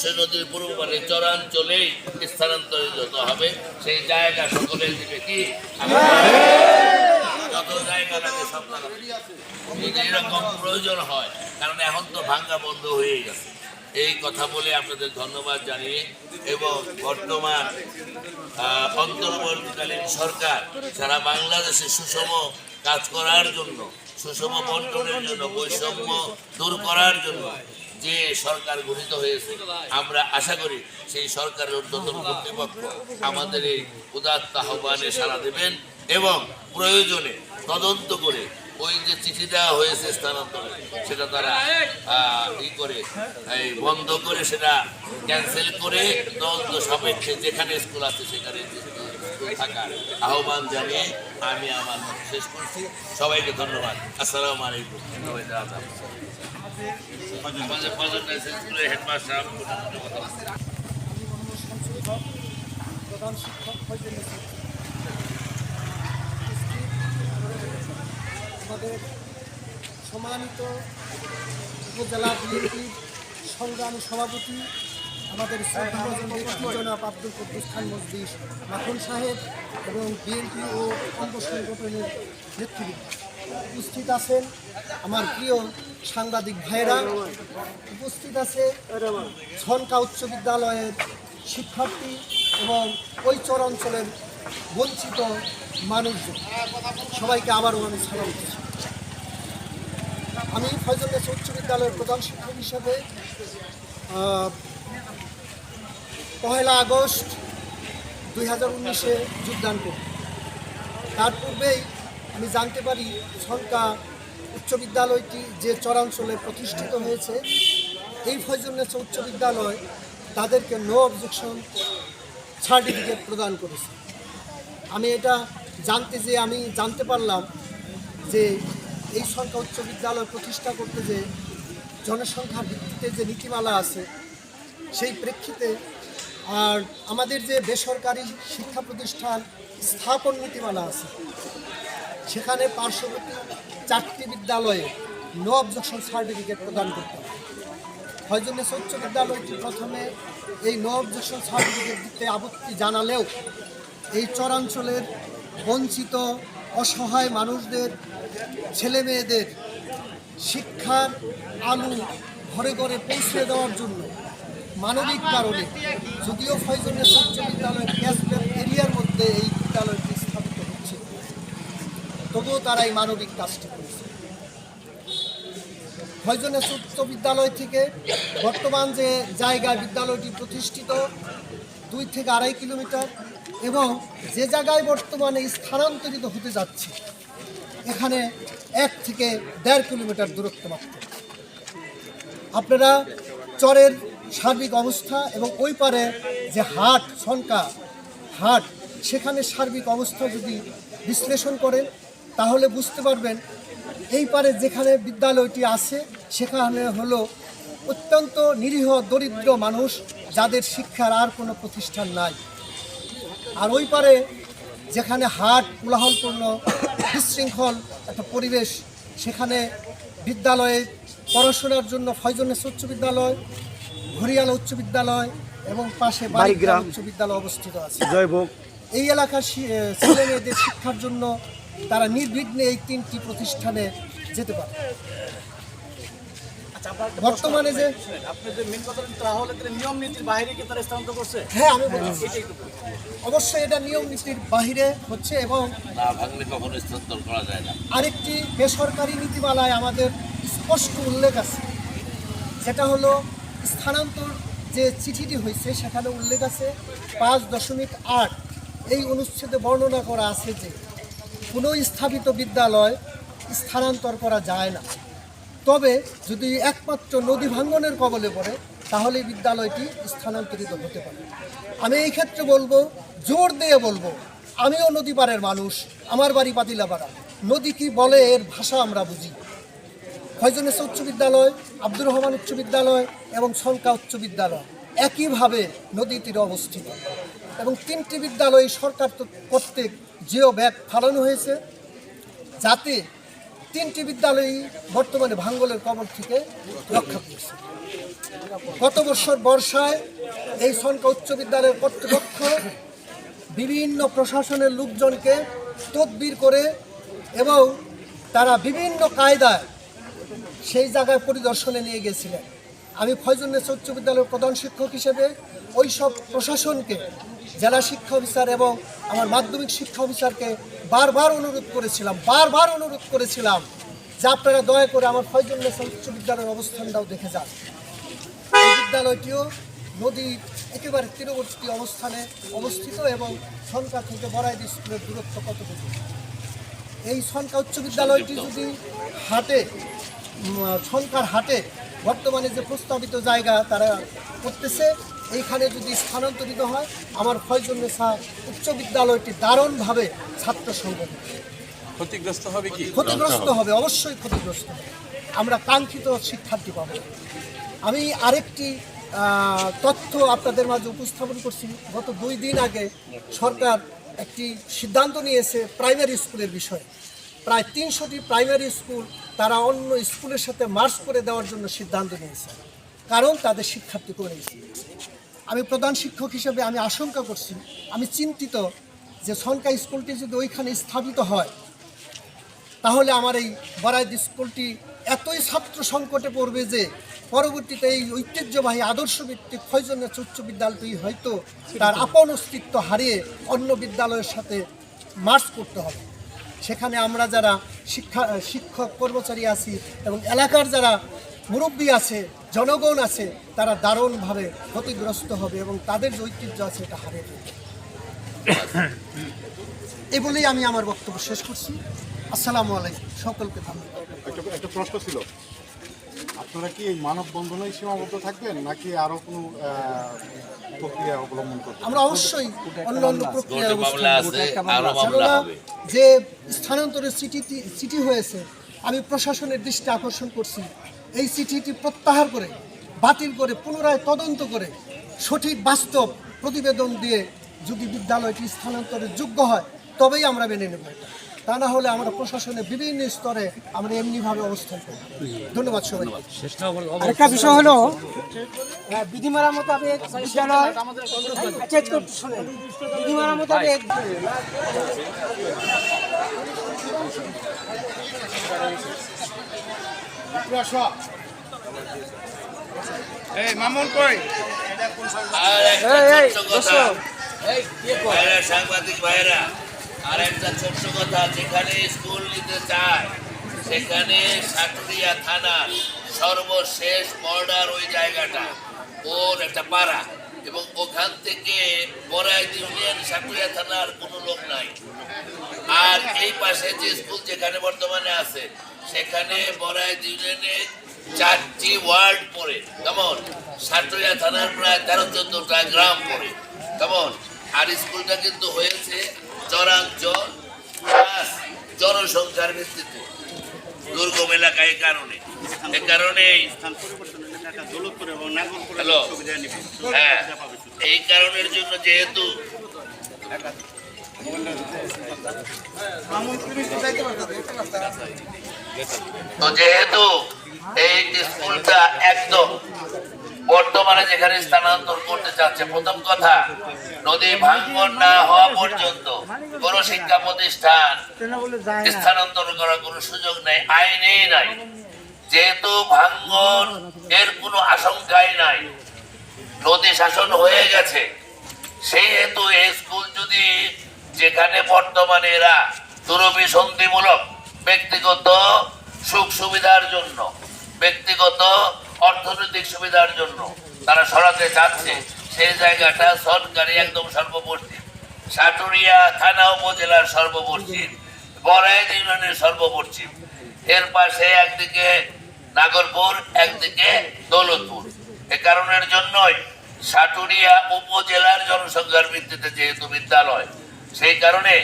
সে নদীর পূর্ব মানে চরাঞ্চলেই স্থানান্তরিত হবে। সেই জায়গা সকলে দিবে কি? যত জায়গা লাগে সব এরকম প্রয়োজন হয় কারণ এখন তো ভাঙ্গা বন্ধ হয়ে গেছে। এই কথা বলে আপনাদের ধন্যবাদ জানিয়ে এবং বর্তমান অন্তর্বর্তীকালীন সরকার সারা বাংলাদেশে সুষম কাজ করার জন্য সুষম বন্টনের জন্য বৈষম্য দূর করার জন্য যে সরকার গঠিত হয়েছে, আমরা আশা করি সেই সরকারের ঊর্ধ্বতন কর্তৃপক্ষ আমাদের এই উদাত্ত আহ্বানে সাড়া দেবেন এবং প্রয়োজনে তদন্ত করে ওই যে চিঠি দেওয়া হয়েছে স্থানান্তরে, সেটা তারা ই করে বন্ধ করে সেটা ক্যান্সেল করে তদন্ত সাপেক্ষে যেখানে স্কুল আছে সেখানে থাকার আহ্বান জানিয়ে আমি আমার শেষ করছি। সবাইকে ধন্যবাদ। আসসালামু আলাইকুম। আমাদের সম্মানিত উপজেলা বিএনপির সংগ্রামী সভাপতি আমাদের জনাব আব্দুল কুদ্দুস খান মজলিস মাখন সাহেব এবং বিএনপি ও অঙ্গ সংগঠনের নেতৃবৃন্দ উপস্থিত আছেন আমার প্রিয় সাংবাদিক ভাইরা উপস্থিত আছে। ঝনকা উচ্চ বিদ্যালয়ের শিক্ষার্থী এবং ওই চর অঞ্চলের বঞ্চিত মানুষজন। সবাইকে আবারও আমি সালাম আমি ফয়জলেস উচ্চ বিদ্যালয়ের প্রধান শিক্ষক হিসাবে পহেলা আগস্ট দুই হাজার উনিশে যোগদান করি। তার পূর্বেই আমি জানতে পারি সরকা উচ্চ বিদ্যালয়টি যে চরাঞ্চলে প্রতিষ্ঠিত হয়েছে, এই ফয়জুলনেসা উচ্চ বিদ্যালয় তাদেরকে নো অবজেকশন সার্টিফিকেট প্রদান করেছে। আমি এটা জানতে যে আমি জানতে পারলাম যে এই সরকার উচ্চ বিদ্যালয় প্রতিষ্ঠা করতে যে জনসংখ্যার ভিত্তিতে যে নীতিমালা আছে, সেই প্রেক্ষিতে আর আমাদের যে বেসরকারি শিক্ষা প্রতিষ্ঠান স্থাপন নীতিমালা আছে, সেখানে পার্শ্ববর্তী চারটি বিদ্যালয়ে নো অবজেকশন সার্টিফিকেট প্রদান করতে হবে। ফয়জুল্লেস উচ্চ বিদ্যালয়টি প্রথমে এই নো অবজেকশন সার্টিফিকেট দিতে আপত্তি জানালেও এই চরাঞ্চলের বঞ্চিত, অসহায় মানুষদের ছেলে মেয়েদের শিক্ষার আলু ঘরে ঘরে পৌঁছে দেওয়ার জন্য মানবিক কারণে যদিও ফয়জুল্লেস উচ্চ বিদ্যালয়ের ক্যাশব্যাক এরিয়ার মধ্যে এই বিদ্যালয়টি তবুও তারা এই মানবিক কাজটি করেছে। ফয়জনের উচ্চ বিদ্যালয় থেকে বর্তমান যে জায়গায় বিদ্যালয়টি প্রতিষ্ঠিত, দুই থেকে আড়াই কিলোমিটার, এবং যে জায়গায় বর্তমানে স্থানান্তরিত হতে যাচ্ছে, এখানে এক থেকে দেড় কিলোমিটার দূরত্ব মাত্র। আপনারা চরের সার্বিক অবস্থা এবং ওই পারে যে হাট শঙ্কা হাট, সেখানে সার্বিক অবস্থা যদি বিশ্লেষণ করেন তাহলে বুঝতে পারবেন এই পারে যেখানে বিদ্যালয়টি আছে সেখানে হলো অত্যন্ত নিরীহ দরিদ্র মানুষ যাদের শিক্ষার আর কোনো প্রতিষ্ঠান নাই। আর ওই পারে যেখানে হাট কোলাহলপূর্ণ বিশৃঙ্খল একটা পরিবেশ সেখানে বিদ্যালয়ে পড়াশোনার জন্য ফয়জনেস উচ্চ বিদ্যালয় ঘড়িয়ালা উচ্চ বিদ্যালয় এবং পাশে বাড়িগ্রাম উচ্চ বিদ্যালয় অবস্থিত আছে। জয়ভোগ। এই এলাকার ছেলে মেয়েদের শিক্ষার জন্য তারা নির্বিঘ্নে এই তিনটি প্রতিষ্ঠানে যেতে পারে। আচ্ছা বর্তমানে যে আপনি যে মেন কথা তাহলে নিয়ম নীতির বাইরে কি তারা স্থানান্তর করছে? হ্যাঁ আমি তো অবশ্যই এটা নিয়ম নীতির বাহিরে হচ্ছে এবং না ভাঙলে কখনো স্থানান্তর করা যায় না। আরেকটি বেসরকারি নীতিমালায় আমাদের স্পষ্ট উল্লেখ আছে। সেটা হলো স্থানান্তর যে চিঠিটি হয়েছে সেখানে উল্লেখ আছে পাঁচ দশমিক আট। এই অনুচ্ছেদে বর্ণনা করা আছে যে কোনো স্থাপিত বিদ্যালয় স্থানান্তর করা যায় না। তবে যদি একমাত্র নদী ভাঙ্গনের কবলে পড়ে, তাহলে বিদ্যালয়টি স্থানান্তরিত হতে পারে। আমি এই ক্ষেত্রে বলব, জোর দিয়ে বলব, আমিও নদী পাড়ের মানুষ, আমার বাড়ি পাতিলাপাড়া নদী কি বলে এর ভাষা আমরা বুঝি। ফয়জনেস উচ্চ বিদ্যালয়, আব্দুর রহমান উচ্চ বিদ্যালয় এবং শঙ্কা উচ্চ বিদ্যালয় একইভাবে নদী তীরে অবস্থিত। এবং তিনটি বিদ্যালয় সরকার কর্তৃক জিও ব্যাগ ফালানো হয়েছে। যাতে তিনটি বিদ্যালয়ই বর্তমানে ভাঙ্গলের কবর থেকে রক্ষা পেয়েছে। গত বছর বর্ষায় এই সনকা উচ্চ বিদ্যালয়ের কর্তৃপক্ষ বিভিন্ন প্রশাসনের লোকজনকে তদবির করে এবং তারা বিভিন্ন কায়দায় সেই জায়গায় পরিদর্শনে নিয়ে গেছিলেন। আমি ফয়জুন্নেস উচ্চ বিদ্যালয়ের প্রধান শিক্ষক হিসেবে ওই সব প্রশাসনকে জেলা শিক্ষা অফিসার এবং আমার মাধ্যমিক শিক্ষা অফিসারকে বারবার অনুরোধ করেছিলাম, বারবার অনুরোধ করেছিলাম যে আপনারা দয়া করে আমার ফয়জুন্নেস উচ্চ বিদ্যালয়ের অবস্থানটাও দেখে যান। এই বিদ্যালয়টিও নদীর একেবারে তীরবর্তী অবস্থানে অবস্থিত এবং সনকা থেকে বড়াইদি স্কুলের দূরত্ব কতটুকু? এই সনকা উচ্চ বিদ্যালয়টি যদি হাটে সনকার হাটে বর্তমানে যে প্রস্তাবিত জায়গা তারা করতেছে এইখানে যদি স্থানান্তরিত হয় আমার ফয়জুন্নেসা উচ্চ বিদ্যালয়টি দারুণভাবে ছাত্র সংগঠন ক্ষতিগ্রস্ত হবে কি? ক্ষতিগ্রস্ত হবে অবশ্যই ক্ষতিগ্রস্ত হবে। আমরা কাঙ্ক্ষিত শিক্ষার্থী পাব। আমি আরেকটি তথ্য আপনাদের মাঝে উপস্থাপন করছি। গত দুই দিন আগে সরকার একটি সিদ্ধান্ত নিয়েছে প্রাইমারি স্কুলের বিষয়ে। প্রায় তিনশোটি প্রাইমারি স্কুল তারা অন্য স্কুলের সাথে মার্চ করে দেওয়ার জন্য সিদ্ধান্ত নিয়েছে। কারণ তাদের শিক্ষার্থী করেছে আমি প্রধান শিক্ষক হিসেবে আমি আশঙ্কা করছি, আমি চিন্তিত যে সনকা স্কুলটি যদি ওইখানে স্থাপিত হয়, তাহলে আমার এই বরাইদ স্কুলটি এতই ছাত্র সংকটে পড়বে যে পরবর্তীতে এই ঐতিহ্যবাহী আদর্শ ভিত্তিক ফয়জনের উচ্চ বিদ্যালয়টি হয়তো তার আপন অস্তিত্ব হারিয়ে অন্য বিদ্যালয়ের সাথে মার্চ করতে হবে। সেখানে আমরা যারা শিক্ষা, শিক্ষক কর্মচারী আছি এবং এলাকার যারা মুরব্বী আছে জনগণ আছে তারা দারুণভাবে ক্ষতিগ্রস্ত হবে এবং তাদের যে ঐতিহ্য আছে এটা হারে এই বলেই আমি আমার বক্তব্য শেষ করছি। আসসালামু আলাইকুম সকলকে ধন্যবাদ। একটা প্রশ্ন ছিল। আপনারা কি এই মানববন্ধনেই সীমাবদ্ধ থাকবেন নাকি আরও কোনো প্রক্রিয়া অবলম্বন করবেন? আমরা অবশ্যই অন্য অন্য প্রক্রিয়া কোর্টে মামলা আছে আরও মামলা কেননা হবে। যে স্থানান্তরের চিঠি চিঠি হয়েছে আমি প্রশাসনের দৃষ্টি আকর্ষণ করছি। এই চিঠিটি প্রত্যাহার করে বাতিল করে পুনরায় তদন্ত করে সঠিক বাস্তব প্রতিবেদন দিয়ে যদি বিদ্যালয়টি স্থানান্তরের যোগ্য হয় তবেই আমরা মেনে নেব তা না হলে আমরা প্রশাসনের বিভিন্ন স্তরে আমরা এমনিভাবে অবস্থান করব। ধন্যবাদ সবাই আরেকটা বিষয় হলো আহ, বিধিমালা মোতাবেক বিদ্যালয় বিধিমালা মোতাবেক একটা ছোট্ট কথা ভাইরা সাংবাদিক ভাইরা আর একটা ছোট্ট কথা যেখানে স্কুল নিতে চায় সেখানে সাটুরিয়া থানার সর্বশেষ বর্ডার ওই জায়গাটা ওর একটা পাড়া। এবং ওখান থেকে বড়াইদ ইউনিয়ন সাটুরিয়া থানার কোনো লোক নাই। এই পাশে যে স্কুল যেখানে বর্তমানে আছে সেখানে বড়াইদ ইউনিয়নে চারটি ওয়ার্ড পড়ে কেমন? সাটুরিয়া থানার প্রায় তেরো চোদ্দটা গ্রাম পড়ে কেমন? আর স্কুলটা কিন্তু হয়েছে চরাঞ্চল জনসংখ্যার ভিত্তিতে দুর্গম এলাকায় এই কারণে। এ হ্যালো। হ্যাঁ। এই কারণের জন্য যেহেতু তো যেহেতু এই স্কুলটা একদম বর্তমানে যেখানে স্থানান্তর করতে চাচ্ছে, প্রথম কথা, নদী ভাঙ্গন না হওয়া পর্যন্ত কোন শিক্ষা প্রতিষ্ঠান স্থানান্তর করার সুযোগ নেই নাই। যেহেতু ভাঙ্গন এর কোনো আশঙ্কাই নাই, নদী শাসন হয়ে গেছে সেই হেতু এই স্কুল যদি যেখানে বর্তমানে এরা দুরভিসন্ধিমূলক ব্যক্তিগত সুখ সুবিধার জন্য, ব্যক্তিগত অর্থনৈতিক সুবিধার জন্য তারা সরাতে চাচ্ছে, সেই জায়গাটা সরকারি একদম সর্বপশ্চিম সাটুরিয়া থানা উপজেলার সর্বপশ্চিম বরাইদ ইউনিয়নের সর্বপশ্চিম এর পাশে একদিকে নাগরপুর, একদিকে দৌলতপুর। এ কারণের জন্যই সাটুরিয়া উপজেলার জনসংখ্যার ভিত্তিতে যেহেতু বিদ্যালয় সেই কারণে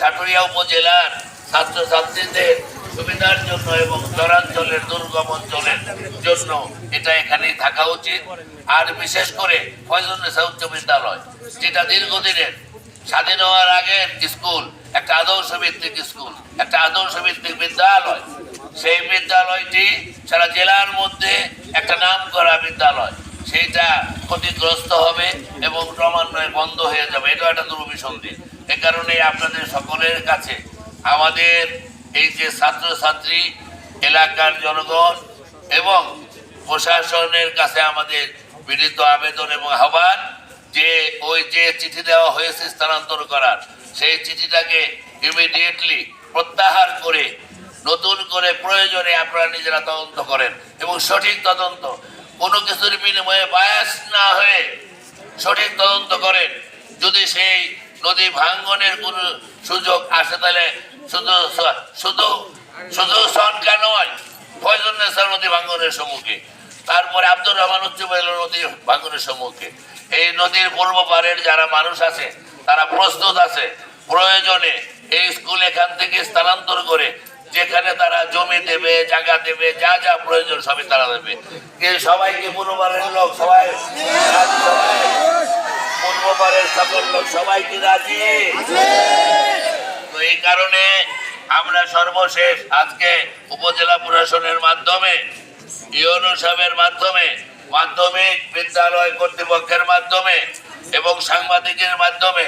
সাটুরিয়া উপজেলার ছাত্রছাত্রীদের সুবিধার জন্য এবং চরাঞ্চলের দুর্গম অঞ্চলের জন্য এটা এখানেই থাকা উচিত। আর বিশেষ করে ফয়জুন্নেসা উচ্চ বিদ্যালয়, যেটা দীর্ঘদিনের স্বাধীন হওয়ার আগের স্কুল, একটা আদর্শ ভিত্তিক স্কুল, একটা আদর্শ ভিত্তিক বিদ্যালয়। সেই বিদ্যালয়টি সারা জেলার মধ্যে একটা নাম করা বিদ্যালয়। সেইটা ক্ষতিগ্রস্ত হবে এবং ক্রমান্বয়ে বন্ধ হয়ে যাবে। এটা একটা দুর্বিসন্ধি এ কারণে আপনাদের সকলের কাছে আমাদের এই যে ছাত্রছাত্রী, এলাকার জনগণ এবং প্রশাসনের কাছে আমাদের বিনীত আবেদন এবং আহ্বান যে ওই যে চিঠি দেওয়া হয়েছে স্থানান্তর করার, সেই চিঠিটাকে ইমিডিয়েটলি প্রত্যাহার করে, নতুন করে প্রয়োজনে আপনারা নিজেরা তদন্ত করেন এবং সঠিক তদন্ত কোনো কিছুর বিনিময়ে বায়াস না হয়ে সঠিক তদন্ত করেন। যদি সেই নদী ভাঙ্গনের কোনো সুযোগ আসে, তাহলে শুধু শুধু শুধু সনকা নয় ফয়জুন্নেসার নদী ভাঙ্গনের সম্মুখে। তারপরে আব্দুর রহমান উচ্চ নদী ভাঙ্গনের সম্মুখে। এই নদীর পূর্ব পারের যারা মানুষ আছে, তারা প্রস্তুত আছে। প্রয়োজনে এই স্কুল এখান থেকে স্থানান্তর করে যেখানে তারা জমি দেবে, জায়গা দেবে, যা যা প্রয়োজন সবই তারা দেবে। সবাইকে পূর্ববারের লোক সবাই, পূর্ববারের সকল লোক সবাই কি রাজি? তো এই কারণে আমরা সর্বশেষ আজকে উপজেলা প্রশাসনের মাধ্যমে, ইউনো সাহেবের মাধ্যমে, মাধ্যমিক বিদ্যালয় কর্তৃপক্ষের মাধ্যমে এবং সাংবাদিকের মাধ্যমে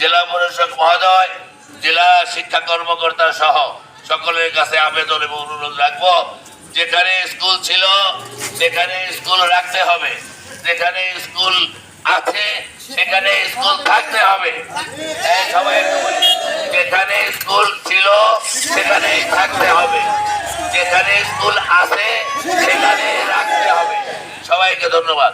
জেলা প্রশাসক মহোদয়, জেলা শিক্ষা কর্মকর্তা সহ সকলের কাছে আবেদন এবং অনুরোধ রাখব, যেখানে স্কুল ছিল, সেখানে স্কুল রাখতে হবে। যেখানে স্কুল আছে, সেখানে স্কুল থাকতে হবে। যেখানে স্কুল ছিল, সেখানে থাকতে হবে। যেখানে স্কুল আছে, সেখানে রাখতে হবে। সবাইকে ধন্যবাদ।